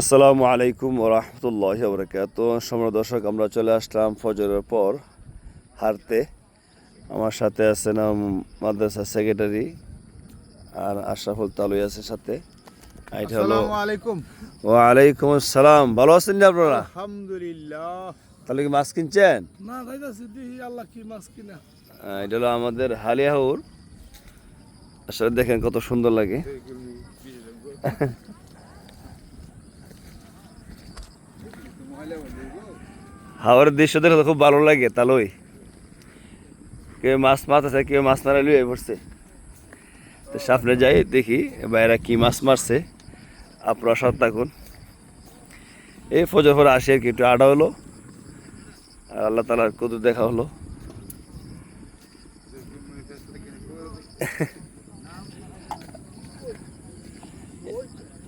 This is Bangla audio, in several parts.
আসসালামু আলাইকুম ওরহমতুল্লাহ বরকাত সময় দর্শক আমরা চলে আসলাম ফজরের পর হারতে আমার সাথে আছে নাম মাদ্রাসা সেক্রেটারি আর আশরাফুল তালুই আছে সাথে। এটা হলো ওয়ালাইকুম আসসালাম। ভালো আছেন না আপনারা? আলহামদুলিল্লাহ। তাহলে কি মাছ কিনছেন? না যাইতাছি আল্লাহ কি মাছ কিনা। এটা হলো আমাদের হালিয়াহুর আসলে দেখেন কত সুন্দর লাগে। হাওয়ার দৃশ্য দেখে তো খুব ভালো লাগে তালই কেউ মাছ মাছ আছে, কেউ মাছ মারা লুয়ে পড়ছে। তো সামনে যাই, দেখি বাইরা কি মাছ মারছে। আপনারা সাথে থাকুন। এই ফজর পরে আসি আর কি, একটু আডা হলো। আর আল্লাহ তালার কত দেখা হলো।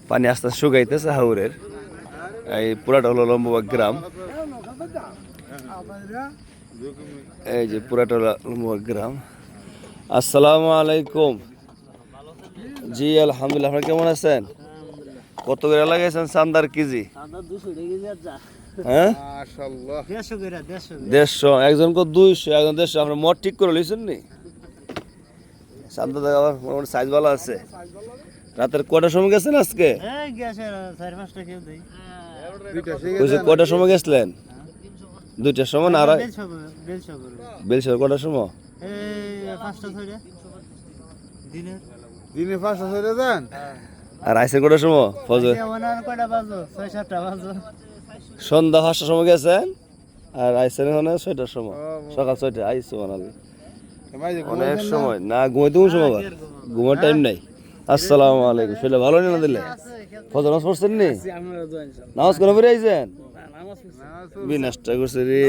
পানি আস্তে আস্তে শুকাইতেছে হাউরের এই পুরাটা হলো লম্বা গ্রাম। এই যে পুরাটা হলো লম্বা গ্রাম। আসসালামু আলাইকুম। জি আলহামদুলিল্লাহ আপনারা কেমন আছেন? কত করে লাগাইছেন চান্দার কেজি? হ্যাঁ? দেড়শো একজন কো দুইশো একজন দেড়শো আমরা মত ঠিক করে লইছেন নি? চান্দা দেখা আবার মোটামুটি সাইজ ভালো আছে। রাতের কটার সময় গেছেন আজকে? কইছে কটার সময় গেছিলেন? দুইটার সময় না আড়াই বেলসর কটার সময়? দিনে পাঁচটা ছয়টা। যান? আর আইসে কটার সময়? ফজর সন্ধ্যা পাঁচটার সময় গেছেন আর আইসেন ওখানে ছয়টার সময়। সকাল ছয়টা আইসো অনেক সময়। না ঘুমাইতে সময় ঘুমার টাইম নাই। আসসালামু আলাইকুম। শরীরে ভালো নেই না দিলে? ফজর নামাজ পড়ছেন নি? নামাজ করে ফিরে আইছেন? বিনাশটা করছে রে।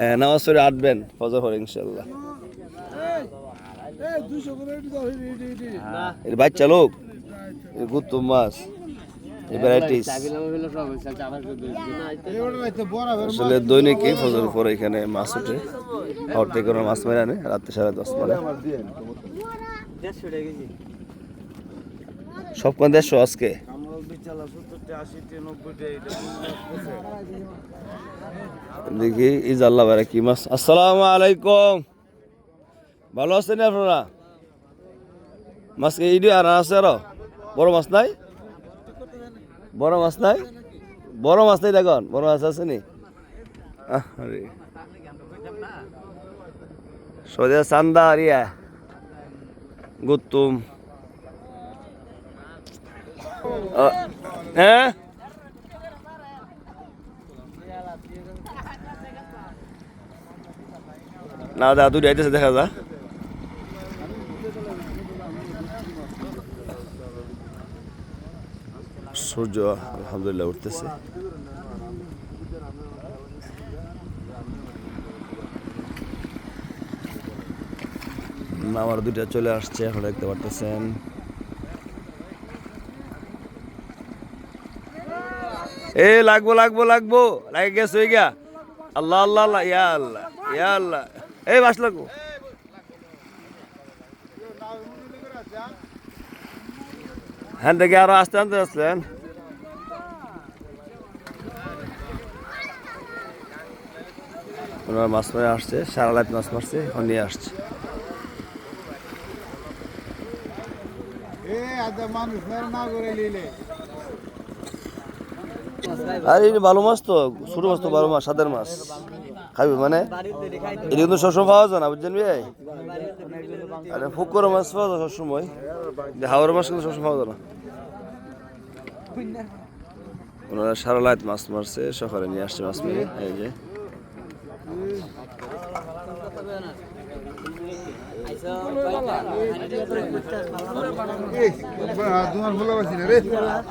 হ্যাঁ নামাজ পড়ে আটবেন ফজর পরে ইনশাল্লাহ এর বাচ্চা লোক? এর গুত্তম মাছ এই ভ্যারাইটিস আসলে দৈনিকই ফজর পরে এখানে মাছ ওঠে থেকে মাছ মেরে আনে রাত্রে সাড়ে দশ মানে সব কোন দেড়শো আজকে? দেখি ইজাল্লাহ বাইরে কি মাছ আসসালামু আলাইকুম। ভালো আছেন আপনারা? মাছ কি ইডি আর আছে আরও? বড় মাছ নাই? বড় মাছ নাই? বড় মাছ নাই দেখুন বড় মাছ আছে নি? আরে সোজা চান্দা আরিয়া গুতুম হ্যাঁ না দাদু যাইতেছে দেখা যা। সূর্য আলহামদুলিল্লাহ উঠতেছে। আমার দুইটা চলে আসছে, এখন দেখতে পারতেছেন। এ, লাগবো লাগবো লাগবো। লাগে গেছে হয়ে গিয়া। আল্লাহ আল্লাহ আল্লাহ, ইয়া আল্লাহ ইয়া আল্লাহ। এই বাস লাগবো। হ্যাঁ দেখে আরও আসতে আনতে আসলেন ওনার মাছ মারে আসছে, সারা রাত মাছ মারছে, এখন নিয়ে আসছে এ আজ মানুষ মেরে না করে লিলে আর এই ভালো মাছ তো ছোট মাছ তো ভালো মাছ, সাদের মাছ। খাবি মানে? এটা কিন্তু সবসময় পাওয়া যায় না, বুঝছেন ভাই? আরে ফুকর মাছ পাওয়া যায় সবসময়। যে হাওড় মাছ কিন্তু সবসময় পাওয়া যায় না। ওনারা সারা রাত মাছ মারছে, সকালে নিয়ে আসছে মাছ মেরে এই যে। তোমার ভুলা পাচ্ছি না রে।